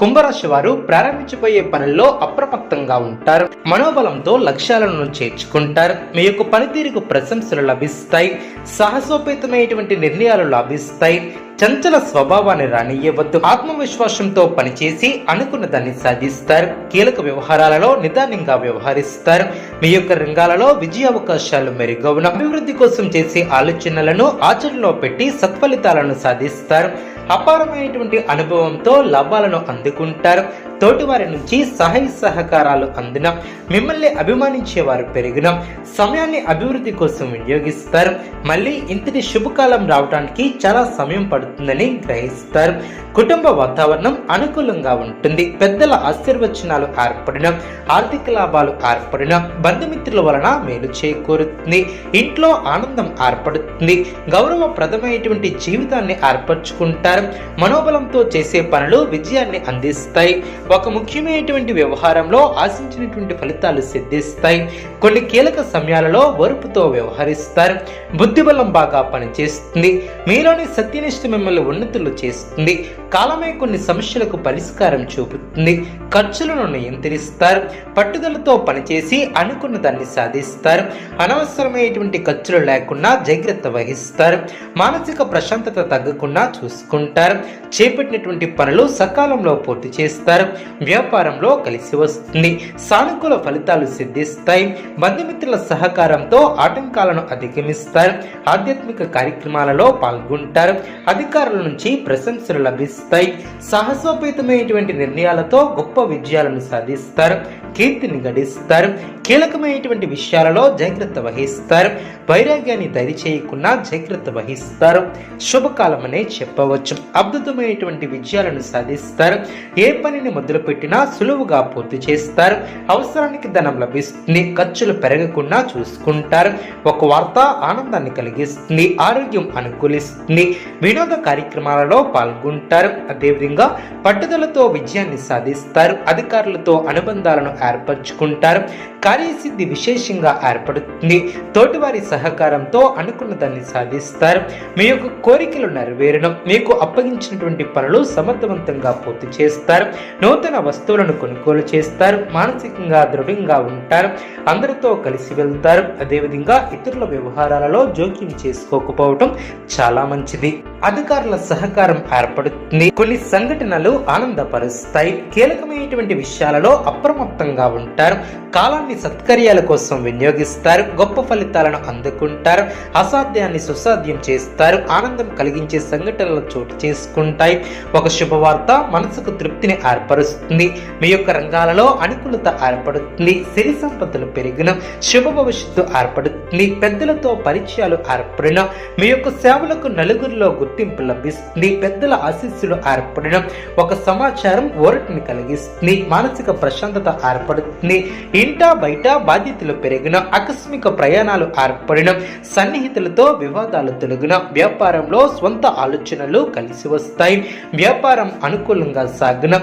కుంభరాశి వారు ప్రారంభించబోయే పనుల్లో అప్రమత్తంగా ఉంటారు. మనోబలంతో లక్ష్యాలను చేర్చుకుంటారు. మీ యొక్క పనితీరుకు ప్రశంసలు లభిస్తాయి. సాహసోపేతమైనటువంటి నిర్ణయాలు లభిస్తాయి. చంచల స్వభావాన్ని రానియవద్దు ఆత్మవిశ్వాసంతో పనిచేసి అనుకున్న దాన్ని సాధిస్తారు. కీలక వ్యవహారాలలో నిదానంగా వ్యవహరిస్తారు. మీ యొక్క రంగాలలో విజయ అవకాశాలు మెరుగవున. అభివృద్ధి కోసం చేసే ఆలోచనలను ఆచరణలో పెట్టి సత్ఫలితాలను సాధిస్తారు. అపారమైనటువంటి అనుభవంతో లాభాలను అందుకుంటారు. తోటివారి నుంచి సహాయ సహకారాలు అందిన మిమ్మల్ని అభిమానించేవారు పెరిగిన సమయాన్ని అభివృద్ధి కోసం వినియోగిస్తారు. మళ్ళీ ఇంతటి శుభకాలం రావడానికి చాలా సమయం పడుతుందని గ్రహిస్తారు. కుటుంబ వాతావరణం అనుకూలంగా ఉంటుంది. పెద్దల ఆశీర్వచనాలు ఏర్పడిన ఆర్థిక లాభాలు ఏర్పడిన బంధుమిత్రుల వలన మేలు చేకూరుతుంది. ఇంట్లో ఆనందం ఏర్పడుతుంది. గౌరవప్రదమైనటువంటి జీవితాన్ని ఏర్పరచుకుంటారు. మనోబలంతో చేసే పనులు విజయాన్ని అందిస్తాయి. ఒక ముఖ్యమైనటువంటి వ్యవహారంలో ఆశించినటువంటి ఫలితాలు సిద్ధిస్తాయి. కొన్ని కీలక సమయాలలో వరుపుతో వ్యవహరిస్తారు. బుద్ధిబలం బాగా పనిచేస్తుంది. మీలోని సత్యనిష్ట మిమ్మల్ని ఉన్నతులు చేస్తుంది. కాలమే కొన్ని సమస్యలకు పరిష్కారం చూపుతుంది. ఖర్చులను నియంత్రిస్తారు. పట్టుదలతో పనిచేసి అనుకున్న దాన్ని సాధిస్తారు. అనవసరమైనటువంటి ఖర్చులు లేకుండా జాగ్రత్త వహిస్తారు. మానసిక ప్రశాంతత తగ్గకుండా చూసుకుంటారు. చేపట్టినటువంటి పనులు సకాలంలో పూర్తి చేస్తారు. వ్యాపారంలో కలిసి వస్తుంది. సానుకూల ఫలితాలు సిద్ధిస్తాయి. బంధుమిత్రుల సహకారంతో ఆటంకాలను అధిగమిస్తారు. ఆధ్యాత్మిక కార్యక్రమాలలో పాల్గొంటారు. అధికారుల నుంచి ప్రశంసలు లభిస్తాయి. సాహసోపేతమైనటువంటి నిర్ణయాలతో గొప్ప విజయాలను సాధిస్తారు. కీర్తిని గడిస్తారు. కీలకమైనటువంటి విషయాలలో జాగ్రత్త వహిస్తారు. వైరాగ్యాన్ని దరి చేయకుండా జాగ్రత్త వహిస్తారు. శుభకాలమనే చెప్పవచ్చు. అద్భుతమైనటువంటి విజయాలను సాధిస్తారు. ఏ పనిని మొదలుపెట్టినా సులువుగా పూర్తి చేస్తారు. అవసరానికి ధనం లభిస్తుంది. ఖర్చులు పెరగకుండా చూసుకుంటారు. ఒక వార్త ఆనందాన్ని కలిగిస్తుంది. ఆరోగ్యం అనుకూలిస్తుంది. వినోద కార్యక్రమాలలో పాల్గొంటారు. అదేవిధంగా పట్టుదలతో విజయాన్ని సాధిస్తారు. అధికారులతో అనుబంధాలను ఏర్పరచుకుంటారు. కార్యసిద్ధి విశేషంగా ఏర్పడుతుంది. తోటివారి సహకారంతో అనుకున్న దాన్ని సాధిస్తారు. మీ యొక్క కోరికలు నెరవేరడం మీకు అప్పగించినటువంటి పనులు సమర్థవంతంగా పూర్తి చేస్తారు. నూతన వస్తువులను కొనుగోలు చేస్తారు మానసికంగా దృఢంగా ఉంటారు అందరితో కలిసి వెళ్తారు. అదేవిధంగా ఇతరుల వ్యవహారాలలో జోక్యం చేసుకోకపోవటం చాలా మంచిది. అధికారుల సహకారం ఏర్పడుతుంది. కొన్ని సంఘటనలు ఆనందపరుస్తాయి. కీలకమైనటువంటి విషయాలలో అప్రమత్తంగా ఉంటారు. కాలాన్ని సత్కర్యాల కోసం వినియోగిస్తారు. గొప్ప ఫలితాలను అందుకుంటారు. అసాధ్యాన్ని సుసాధ్యం చేస్తారు. ఆనందం కలిగించే సంఘటనలు చోటు చేసుకుంటాయి. ఒక శుభవార్త మనసుకు తృప్తిని ఏర్పరుస్తుంది. మీ యొక్క రంగాలలో అనుకూలత ఏర్పడుతుంది. సిరి సంపదలు పెరిగిన శుభ భవిష్యత్తు ఏర్పడుతుంది. పెద్దలతో పరిచయాలు ఏర్పడిన మీ యొక్క సేవలకు నలుగురిలో గుర్తింపు లభిస్తుంది. పెద్దల ఆశీస్సులు ఏర్పడిన ఒక సమాచారం ఓరటిని కలిగిస్తుంది. మానసిక ప్రశాంతత ఏర్పడుతుంది. ఇంట బయట బాధ్యతలు పెరిగిన ఆకస్మిక ప్రయాణాలు ఏర్పడిన సన్నిహితులతో వివాదాలు తొలగిన వ్యాపారంలో స్వంత ఆలోచనలు కలిసి వస్తాయి. వ్యాపారం అనుకూలంగా సాగిన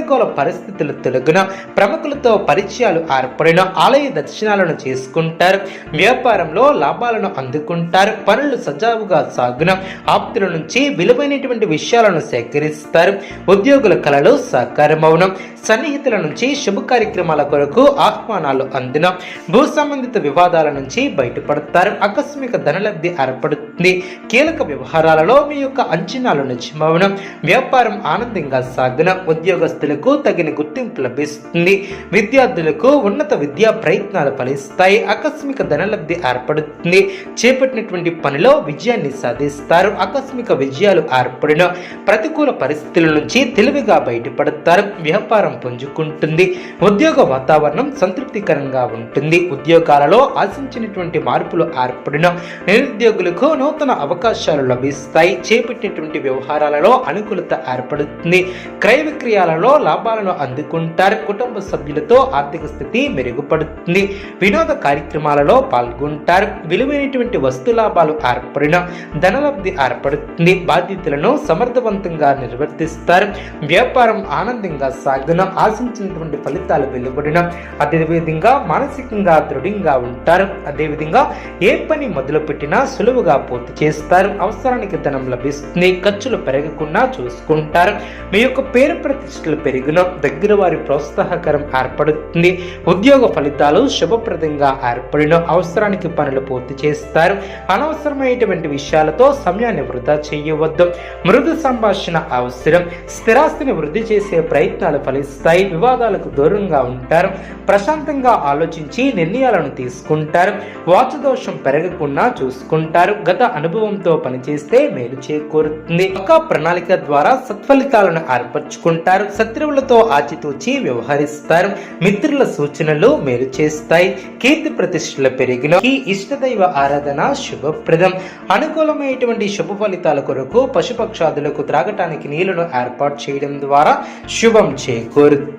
గందరగోళ పరిస్థితులు తొలగిన ప్రముఖులతో పరిచయాలు ఏర్పడిన ఆలయ దర్శనాలను చేసుకుంటారు. వ్యాపారంలో లాభాలను అందుకుంటారు. పనులు సజావుగా సాగిన ఆప్తుల నుంచి విలువైనటువంటి విషయాలను సేకరిస్తారు. ఉద్యోగుల కళలు సాకారమవనం సన్నిహితుల నుంచి శుభ కార్యక్రమాల కొరకు ఆహ్వానాలు అందిన భూ సంబంధిత వివాదాల నుంచి బయటపడతారు. ఆకస్మిక ధనలబ్ధి ఏర్పడుతుంది. కీలక వ్యవహారాలలో మీ యొక్క అంచనాలు నిజమవనం వ్యాపారం ఆనందంగా సాగిన ఉద్యోగస్తులు విద్యార్థులకు తగిన గుర్తింపు లభిస్తుంది. విద్యార్థులకు ఉన్నత విద్యా ప్రయత్నాలు ఫలిస్తాయి. ఆకస్మిక ధనలబ్ధి ఏర్పడుతుంది. చేపట్టినటువంటి పనిలో విజయాన్ని సాధిస్తారు. ఆకస్మిక విజయాలు ఏర్పడిన ప్రతికూల పరిస్థితుల నుంచి తెలివిగా బయటపడతారు. వ్యాపారం పుంజుకుంటుంది. ఉద్యోగ వాతావరణం సంతృప్తికరంగా ఉంటుంది. ఉద్యోగాలలో ఆశించినటువంటి మార్పులు ఏర్పడిన నిరుద్యోగులకు నూతన అవకాశాలు లభిస్తాయి. చేపట్టినటువంటి వ్యవహారాలలో అనుకూలత ఏర్పడుతుంది. క్రయ విక్రయాలలో లాభాలను అందుకుంటారు. కుటుంబ సభ్యులతో ఆర్థిక స్థితి మెరుగుపడుతుంది. వినోద కార్యక్రమాలలో పాల్గొంటారు. విలువైనటువంటి వస్తు లాభాలు ఏర్పడిన ధనలబ్ధి ఏర్పడుతుంది. బాధ్యతలను సమర్థవంతంగా నిర్వర్తిస్తారు. వ్యాపారం ఆనందంగా సాగున ఆశించినటువంటి ఫలితాలు వెలువడిన అదేవిధంగా మానసికంగా దృఢంగా ఉంటారు. అదేవిధంగా ఏ పని మొదలు పెట్టినా సులువుగా పూర్తి చేస్తారు. అవసరానికి ధనం లభిస్తుంది. ఖర్చులు పెరగకుండా చూసుకుంటారు. మీ యొక్క పేరు ప్రతిష్టలు పెరుగున దగ్గర వారి ప్రోత్సాహకరం ఏర్పడుతుంది. ఉద్యోగ ఫలితాలు శుభప్రదంగా ఏర్పడిన అవసరానికి పనులు పూర్తి చేస్తారు. అనవసరమైనటువంటి విషయాలతో సమయాన్ని వృధా చేయవద్దు. మృదు సంభాషణ అవసరం. స్థిరాస్తిని వృద్ధి చేసే ప్రయత్నాలు ఫలిస్తాయి. వివాదాలకు దూరంగా ఉంటారు. ప్రశాంతంగా ఆలోచించి నిర్ణయాలను తీసుకుంటారు. వాచదోషం పెరగకుండా చూసుకుంటారు. గత అనుభవంతో పనిచేస్తే మేలు చేకూరుతుంది. ఒక ప్రణాళిక ద్వారా సత్ఫలితాలను ఏర్పరచుకుంటారు. శత్రువులతో ఆచితూచి వ్యవహరిస్తారు. మిత్రుల సూచనలు మేలు చేస్తాయి. కీర్తి ప్రతిష్టలు పెరిగిన ఈ ఇష్టదైవ ఆరాధన శుభప్రదం. అనుకూలమైనటువంటి శుభ ఫలితాల కొరకు పశుపక్షాదులకు త్రాగటానికి నీళ్ళను ఏర్పాటు చేయడం ద్వారా శుభం చేకూరుతుంది.